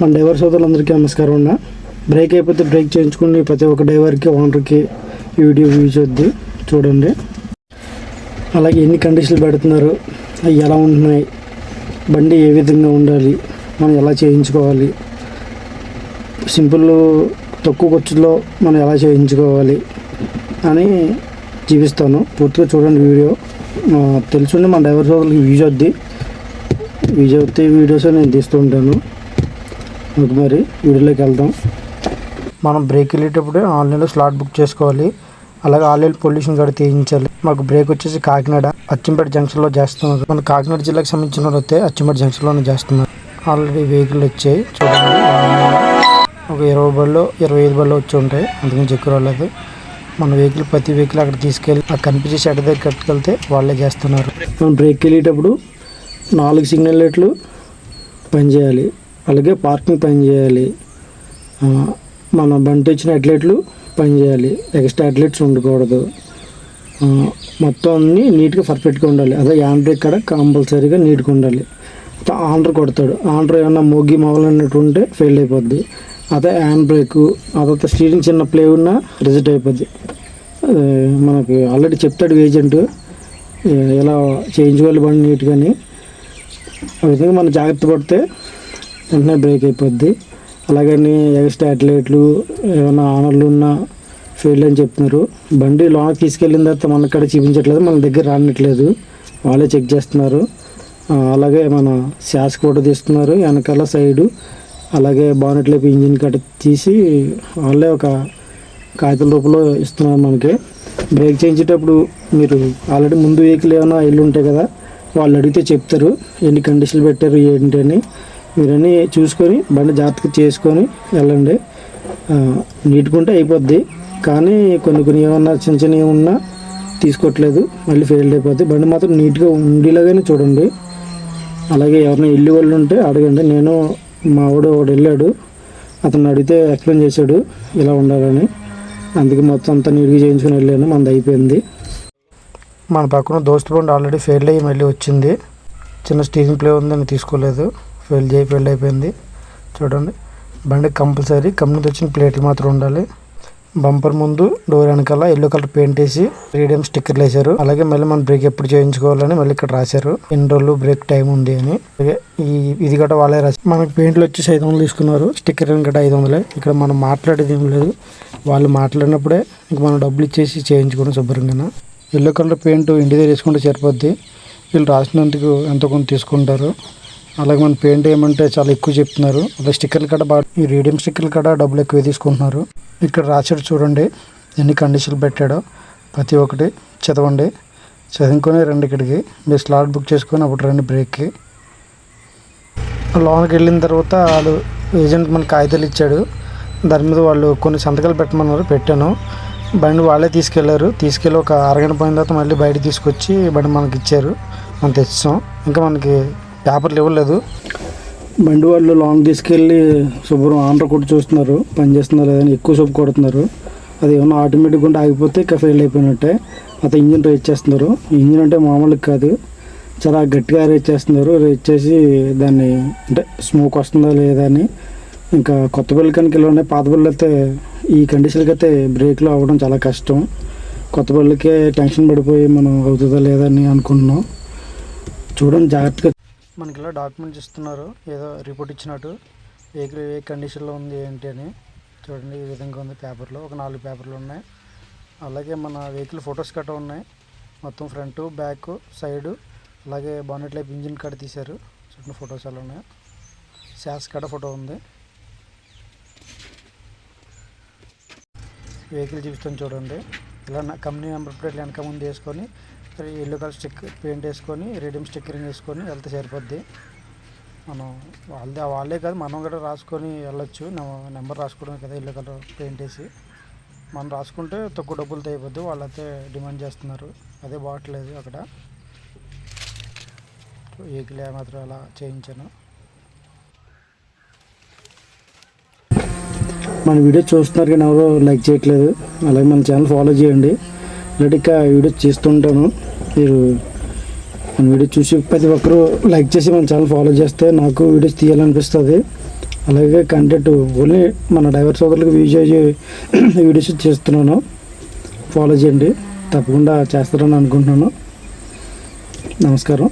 మన డ్రైవర్ సోదరులందరికీ నమస్కారం అన్న. బ్రేక్ అయిపోతే బ్రేక్ చేయించుకుని ప్రతి ఒక్క డ్రైవర్కి ఓనర్కి ఈ వీడియో వ్యూ అవుద్ది చూడండి. అలాగే ఎన్ని కండిషన్లు పెడుతున్నారు అవి ఎలా ఉంటున్నాయి బండి ఏ విధంగా ఉండాలి మనం ఎలా చేయించుకోవాలి సింపుల్ తక్కువ ఖర్చులో మనం ఎలా చేయించుకోవాలి అని చూపిస్తాను పూర్తిగా చూడండి వీడియో తెలుసుండి మన డ్రైవర్ సోదరులకి వీడియో వద్ది వీడియో వస్తే వీడియోస్ నేను తీస్తూ ఉంటాను. ఓకే మరి. వీడియోలోకి వెళ్దాం. మనం బ్రేక్ వెళ్ళేటప్పుడు ఆన్లైన్లో స్లాట్ బుక్ చేసుకోవాలి. అలాగే ఆన్లైన్ పొల్యూషన్ కూడా తీయించాలి. మాకు బ్రేక్ వచ్చేసి కాకినాడ అచ్చంపేట జంక్షన్లో చేస్తున్నారు. మన కాకినాడ జిల్లాకు సంబంధించిన వాళ్ళు అయితే అచ్చంపేట జంక్షన్లోనే చేస్తున్నారు. ఆల్రెడీ వెహికల్ వచ్చాయి. చూడండి. ఒక ఇరవై బళ్ళు ఇరవై ఐదు బళ్ళు వచ్చి ఉంటాయి. అందుకని ఎక్కువ రాలేదు. మన వెహికల్ ప్రతి వెహికల్ అక్కడ తీసుకెళ్ళి ఆ కనిపించే షెడ్ దగ్గర కట్టుకెళ్తే వాళ్ళే చేస్తున్నారు. మనం బ్రేక్ వెళ్ళేటప్పుడు నాలుగు సిగ్నల్ లైట్లు పనిచేయాలి అలాగే పార్కింగ్ పనిచేయాలి చేయాలి. మన బండి వచ్చిన అట్లెట్లు పనిచేయాలి ఎక్స్ట్రా అట్లెట్స్ ఉండకూడదు. మొత్తం అన్ని నీట్గా పర్ఫెక్ట్గా ఉండాలి. అదే యాండ్రీ కాడ కంపల్సరీగా నీట్గా ఉండాలి. అదే ఆండ్ర కొడతాడు. ఆండ్ర ఏమన్నా మొగ్గి మొగలన్నట్టు ఉంటే ఫెయిల్ అయిపోద్ది. అదే హ్యాండ్ బ్రేక్ అదే స్టీరింగ్ చిన్న ప్లే ఉన్నా రిజెక్ట్ అయిపోద్ది. మనకి ఆల్రెడీ చెప్తాడు ఏజెంట్ ఎలా చేయించుకోవాలి బండి నీట్గాని. ఆ విధంగా మనం జాగ్రత్త పడితే వెంటనే బ్రేక్ అయిపోద్ది. అలాగని ఎక్స్ట్రా అట్లెట్లు ఏమైనా ఆనర్లు ఉన్నా ఫెయిల్ అని చెప్తున్నారు. బండి లోన తీసుకెళ్ళిన తర్వాత మన కాడ చూపించట్లేదు మన దగ్గర రానట్లేదు. వాళ్ళే చెక్ చేస్తున్నారు. అలాగే మన శాస్ కూడా తీస్తున్నారు వెనకాల సైడు అలాగే బానెట్ ఇంజిన్ కట్ తీసి వాళ్ళే ఒక కాగితం రూపంలో ఇస్తున్నారు మనకి. బ్రేక్ చేయించేటప్పుడు మీరు ఆల్రెడీ ముందు వెహికల్ ఏమైనా ఇల్లు ఉంటాయి కదా వాళ్ళు అడిగితే చెప్తారు. ఎన్ని కండిషన్లు పెట్టారు ఏంటి అని. మీరన్నీ చూసుకొని బండి జాగ్రత్తగా చేసుకొని వెళ్ళండి. నీటుకుంటే నీట్గా ఉంటే అయిపోద్ది. కానీ కొన్ని కొన్ని ఏమన్నా చిన్న చిన్న ఏమన్నా తీసుకోవట్లేదు. మళ్ళీ ఫెయిల్ అయిపోద్ది. బండి మాత్రం నీట్గా ఉండేలాగానే చూడండి. అలాగే ఎవరైనా ఇల్లు వాళ్ళు ఉంటే అడగండి. నేను మా వాడు వాడు వెళ్ళాడు. అతను అడిగితే ఎక్స్ప్లెయిన్ చేశాడు. ఇలా ఉండాలని. అందుకే మొత్తం అంతా నీట్గా చేయించుకుని వెళ్ళాను. మనది అయిపోయింది. మన పక్కన దోస్తు బండి ఆల్రెడీ ఫెయిల్ అయ్యి మళ్ళీ వచ్చింది. చిన్న స్టీరింగ్ ప్లే ఉందని తీసుకోలేదు. ఫెయిల్ చేయి ఫెయిల్ అయిపోయింది. చూడండి. బండి కంపల్సరీ కంపెనీ వచ్చిన ప్లేట్లు మాత్రం ఉండాలి. బంపర్ ముందు డోర్ వెనకాల ఎల్లో కలర్ పెయింట్ వేసి రేడియం స్టిక్కర్లు వేశారు. అలాగే మళ్ళీ మనం బ్రేక్ ఎప్పుడు చేయించుకోవాలని మళ్ళీ ఇక్కడ రాశారు. ఎన్ని రోజులు బ్రేక్ టైం ఉంది అని. ఈ ఇది గట్రా వాళ్ళే రాసి మనకి పెయింట్లు వచ్చేసి ఐదు వందలు తీసుకున్నారు. స్టిక్కర్ గట్రా ఐదు వందలే. ఇక్కడ మనం మాట్లాడేది ఏం లేదు. వాళ్ళు మాట్లాడినప్పుడే ఇంక మనం డబ్బులు ఇచ్చేసి చేయించుకోవడం శుభ్రంగా ఎల్లో కలర్ పెయింట్ ఇంటి దగ్గర వేసుకుంటే సరిపోద్ది. వీళ్ళు రాసినందుకు ఎంతో కొంత తీసుకుంటారు. అలాగే మన పెయింట్ ఏమంటే చాలా ఎక్కువ చెప్తున్నారు. అలాగే స్టిక్కర్లు కూడా బాగా ఈ రేడియం స్టిక్కర్లు కూడా డబ్బులు ఎక్కువ తీసుకుంటున్నారు. ఇక్కడ రాశాడు చూడండి ఎన్ని కండిషన్లు పెట్టాడో. ప్రతి ఒక్కటి చదవండి. చదువుకొని రండి ఇక్కడికి. మీరు స్లాట్ బుక్ చేసుకొని అప్పుడు రండి బ్రేక్కి లోనకి వెళ్ళిన తర్వాత వాళ్ళు ఏజెంట్ మన కాగితాలు ఇచ్చాడు. దాని మీద వాళ్ళు కొన్ని సంతకాలు పెట్టమన్నారు పెట్టాను. బండి వాళ్ళే తీసుకెళ్ళారు. తీసుకెళ్ళి ఒక అరగంట పోయిన తర్వాత మళ్ళీ బయట తీసుకొచ్చి బండి మనకి ఇచ్చారు. మనం తెచ్చాం. ఇంకా మనకి పేపర్లు ఇవ్వలేదు బండి వాళ్ళు లాంగ్ తీసుకెళ్ళి శుభ్రం ఆంధ్ర కొట్టి చూస్తున్నారు. పని చేస్తున్నారు లేదని ఎక్కువ సొప్పు కొడుతున్నారు. అది ఏమన్నా ఆటోమేటిక్గా ఉంటే ఆగిపోతే ఇక ఫెయిల్ అయిపోయినట్టే. అతను ఇంజిన్ రేట్ చేస్తున్నారు. ఇంజిన్ అంటే మామూలుగా కాదు. చాలా గట్టిగా రేట్ చేస్తున్నారు. రేట్ చేసి దాన్ని అంటే స్మోక్ వస్తుందా లేదా అని ఇంకా కొత్త బిల్లు కనుక ఇలా ఉన్నాయి పాత బిల్లు అయితే ఈ కండిషన్కి అయితే బ్రేక్లో అవ్వడం చాలా కష్టం. కొత్త బిల్లుకే టెన్షన్ పడిపోయి మనం అవుతుందా లేదా అని అనుకుంటున్నాం. చూడండి జాగ్రత్తగా మనకి ఇలా డాక్యుమెంట్స్ ఇస్తున్నారు. ఏదో రిపోర్ట్ ఇచ్చినట్టు. వెహికల్ ఏ కండిషన్లో ఉంది ఏంటి అని చూడండి. ఈ విధంగా ఉంది పేపర్లో. ఒక నాలుగు పేపర్లు ఉన్నాయి. అలాగే మన వెహికల్ ఫొటోస్ కట్ట ఉన్నాయి. మొత్తం ఫ్రంట్ బ్యాక్ సైడు. అలాగే బానెట్ లైఫ్ ఇంజిన్ కాడ తీశారు. చూడండి ఫొటోస్ అలా ఉన్నాయి. శాస్ కాడ ఫోటో ఉంది. వెహికల్ చూపిస్తాను చూడండి. ఇలా కంపెనీ నెంబర్ ప్లేట్లు వెనక ముందు వేసుకొని ఎల్లో కలర్ స్టిక్ పెయింట్ వేసుకొని రెడీమ్ స్టిక్కరింగ్ వేసుకొని వెళ్తే సరిపోద్ది. మనం వాళ్ళదే వాళ్ళే కాదు మనం కూడా రాసుకొని వెళ్ళొచ్చు. నెంబర్ రాసుకోవడం కదా ఎల్లో కలర్ పెయింట్ వేసి. మనం రాసుకుంటే తక్కువ డబ్బులతో అయిపోద్ది వాళ్ళైతే డిమాండ్ చేస్తున్నారు. అదే బాగట్లేదు అక్కడ. వెహికల్ మాత్రం అలా చేయించాను. మన వీడియో చూస్తున్నారు కానీ ఎవరో లైక్ చేయట్లేదు. అలాగే మన ఛానల్ ఫాలో చేయండి. ఇలాంటి ఇంకా వీడియో చేస్తుంటాను. మీరు మన వీడియో చూసి ప్రతి ఒక్కరూ లైక్ చేసి మన ఛానల్ ఫాలో చేస్తే నాకు వీడియోస్ తీయాలనిపిస్తుంది. అలాగే కంటెంట్ ఓన్లీ మన డైవర్ సోదరులకు వీడియో వీడియోస్ చేస్తున్నాను. ఫాలో చేయండి. తప్పకుండా చేస్తారని అనుకుంటున్నాను. నమస్కారం.